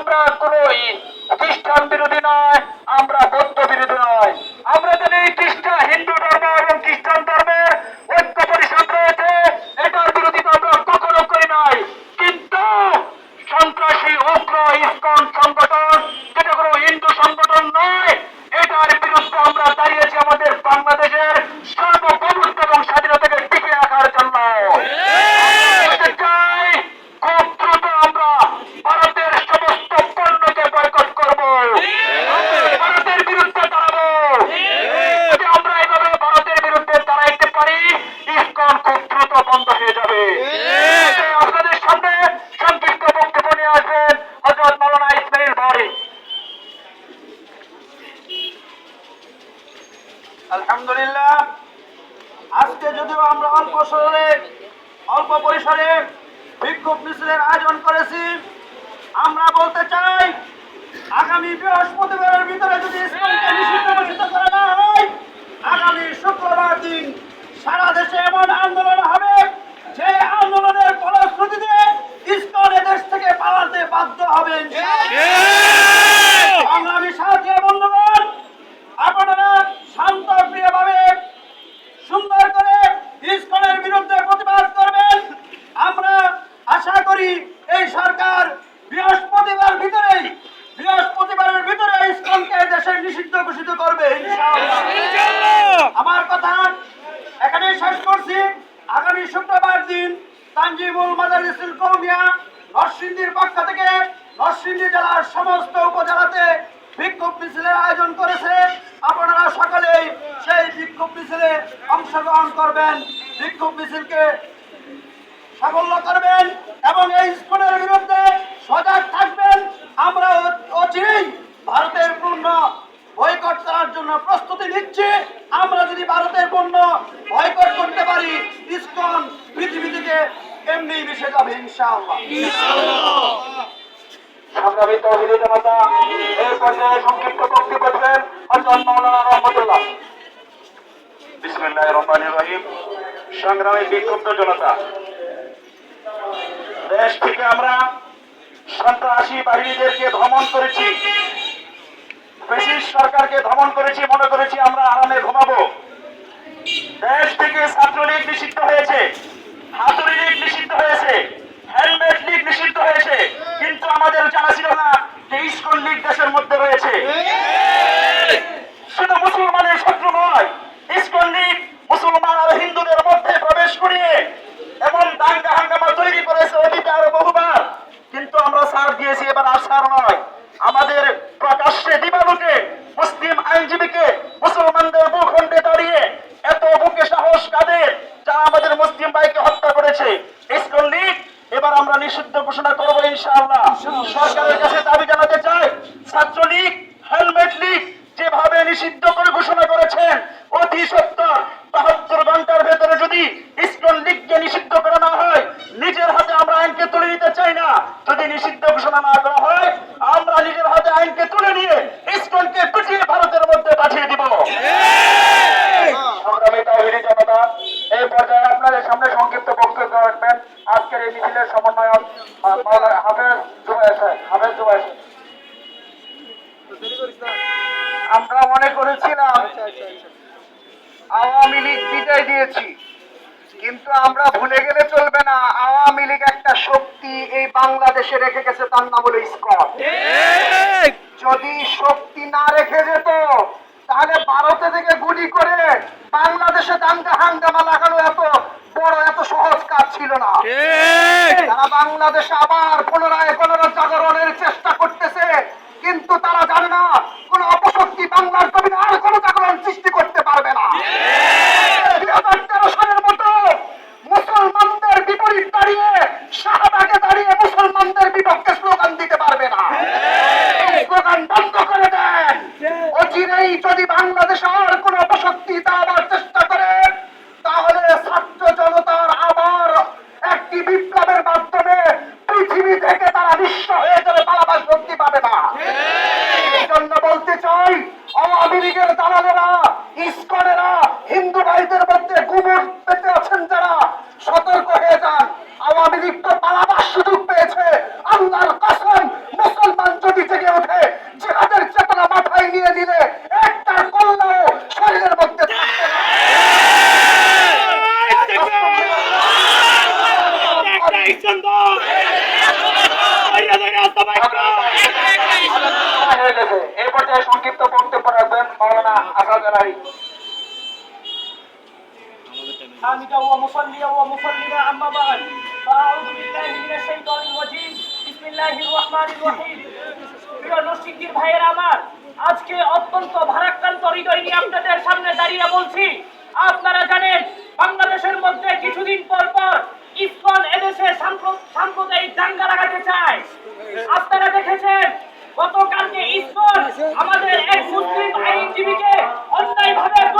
আমরা কোন খ্রিস্টান বিরোধী নয়, আমরা বৌদ্ধ বিরোধী নয়। আমরা জানি খ্রিস্টান হিন্দু ধর্ম এবং খ্রিস্টান ধর্মের ঐক্য পরিষদ রয়েছে। এটার বিরোধী আমরা কখনো করি নাই। কিন্তু সন্ত্রাসী, উগ্র, ইস্কন সংগঠন, যেটা কোনো হিন্দু সংগঠন নয় এটার বিরুদ্ধে আমরা দাঁড়িয়েছি আমাদের বাংলাদেশের সার্বভৌমত্ব এবং স্বাধীনতাকে টিকে রাখার জন্য বলতে চাই খুব দ্রুত আমরা ভারতের সমস্ত পণ্যকে বয়কট করব ভারতের বিরুদ্ধে দাঁড়াবো যদি আমরা এভাবে ভারতের বিরুদ্ধে দাঁড়াইতে পারি ইস্কন খুব দ্রুত বন্ধ হয়ে যাবে আপনাদের সামনে সংক্ষিপ্ত বক্তব্য নিয়ে আসবেন হজরত মৌলানা ইসমাইল ভারি আলহামদুলিল্লাহ আজকে যদিও আমরা অল্প শহরে অল্প পরিসরে বিক্ষোভ মিছিলের আয়োজন করেছি। আমরা বলতে চাই, আগামী বৃহস্পতিবারের ভিতরে যদি হয়, আগামী শুক্রবার দিন সারা দেশে এমন আন্দোলন হবে যে আন্দোলনের ফলশ্রুতিতে ইসকন এদেশ থেকে পালাতে বাধ্য হবে সংগ্রামী সাথী বন্ধুগণ আপনারা শান্ত প্রিয়ভাবে সুন্দর করে ইসকনের বিরুদ্ধে প্রতিবাদ করবেন আমরা আশা করি এই সরকার বৃহস্পতিবার ভিতরেই বৃহস্পতিবারের ভিতরে ইসকনকে দেশের নিষিদ্ধ ঘোষিত করবে ইনশাআল্লাহ। আমার কথা এখানে শেষ করছি আগামী শুক্রবার দিন তানজিমুল মাদারিসুল কৌমিয়া নরসিংদীর পক্ষ থেকে নরসিংদী জেলার সমস্ত উপজেলাতে বিক্ষোভ মিছিলের আয়োজন করেছে। আপনারা সকলেই সেই বিক্ষোভ মিছিলে অংশগ্রহণ করবেন। বিক্ষোভ মিছিলকে সাফল্য করবেন এবং এই স্কুলের বিরুদ্ধে সজাগ থাকবেন। আমরা অচিরেই ভারতের পূর্ণ বয়কট করার জন্য প্রস্তুতি নিচ্ছি। আমরা যদি ভারতের পণ্য বয়কট করতে পারি, ইসকন পৃথিবী থেকে এমনি মিশে যাবে সংগ্রামী তহবিলি জনতা এই সংক্ষিপ্ত থেকে আমরা সন্ত্রাসী বাহিনীদেরকে ভ্রমণ করেছি। ব্রিটিশ সরকারকে ভ্রমণ করেছি, মনে করেছি আমরা আরামে ঘুমাবো। দেশ থেকে ছাত্রলীগ নিষিদ্ধ হয়েছে, হাতুড়ি লীগ নিষিদ্ধ হয়েছে হেলমেট লীগ নিষিদ্ধ হয়েছে, কিন্তু আমাদের জানা ছিল না যে ইস্কন লীগ দেশের মধ্যে রয়েছে। শুধু মুসলমানের শত্রু নয়, ইস্কন লীগ মুসলমান আর হিন্দুদের মধ্যে প্রবেশ করিয়ে এমন দাঙ্গা হাঙ্গামা তৈরি করেছে অতীতে আরও বহুবার। কিন্তু আমরা সার দিয়েছি, এবার আর সার নয়। ভাইকে হত্যা করেছে। ইসকন লীগ এবার আমরা নিষিদ্ধ ঘোষণা করব ইনশাআল্লাহ। সরকারের কাছে দাবি জানাতে চাই, ছাত্রলীগ, হেলমেট লীগ যেভাবে নিষিদ্ধ করে ঘোষণা করেছেন, অতি সত্তর বাহাত্তর ঘণ্টার ভেতরে যদি ইসকন লীগকে নিষিদ্ধ করা না হয় নিজের হাতে আমরা আইনকে তুলে নিতে চাই না যদি নিষিদ্ধ ঘোষণা না করা হয় আমরা নিজের হাতে আইনকে তুলে নিয়ে ইসকনকে পিটিয়ে ভারতের মধ্যে পাঠিয়ে দিব সংগ্রামী তাহিরি জনতা এই পর্যায়ে আপনাদের সামনে সংক্ষিপ্ত বক্তব্য রাখবেন আজকের আমরা মনে করেছিলাম আওয়ামী লীগ বিদায় দিয়েছি, কিন্তু আমরা ভুলে গেলে চলবে না। আওয়ামী লীগ একটা শক্তি এই বাংলাদেশে রেখে গেছে, তার নাম হলো যদি শক্তি না রেখে যেত, তাহলে ভারতে থেকে গুলি করে বাংলাদেশে দাঙ্গা হাঙ্গামা লাগানো এত বড়, এত সহজ কাজ ছিল না। তারা আবার পুনরায় পুনরুজ্জাগরণের চেষ্টা করতেছে। কিন্তু তারা জানে না, কোন অপশক্তি বাংলার জমিনে আর কোন জাগরণ সৃষ্টি করতে পারবে না। বাংলাদেশে আর কোন অপশক্তি দাঁড়াবার চেষ্টা করে তাহলে ছাত্র জনতার আবার একটি বিপ্লবের মাধ্যমে পৃথিবী থেকে তারা নিঃস্ব হয়ে যাবে পালাবার শক্তি পাবে না এই জন্য বলতে চাই আওয়ামী লীগের দালালেরা ইস্কনেরা হিন্দু ভাইদের মধ্যে গুমর পেতে আছেন যারা সতর্ক হয়ে যান আওয়ামী লীগ তো পালাবার সুযোগ পেয়েছে আল্লাহর কসম মুসলমান যদি জেগে ওঠে জিহাদের চেতনা মাথায় নিয়ে নিলে একটা কল্যাও শরীরের মধ্যে থাকবে না হয়ে গেছে এই পর্যায়ে সংক্ষিপ্ত বক্তব্য রাখবেন মাওলানা আসাদ আলাই حامدا ومصليا ومسلما اما بعد ভাইয়ের আমার আজকে অত্যন্ত সামনে দাঁড়িয়ে বলছি আপনারা জানেন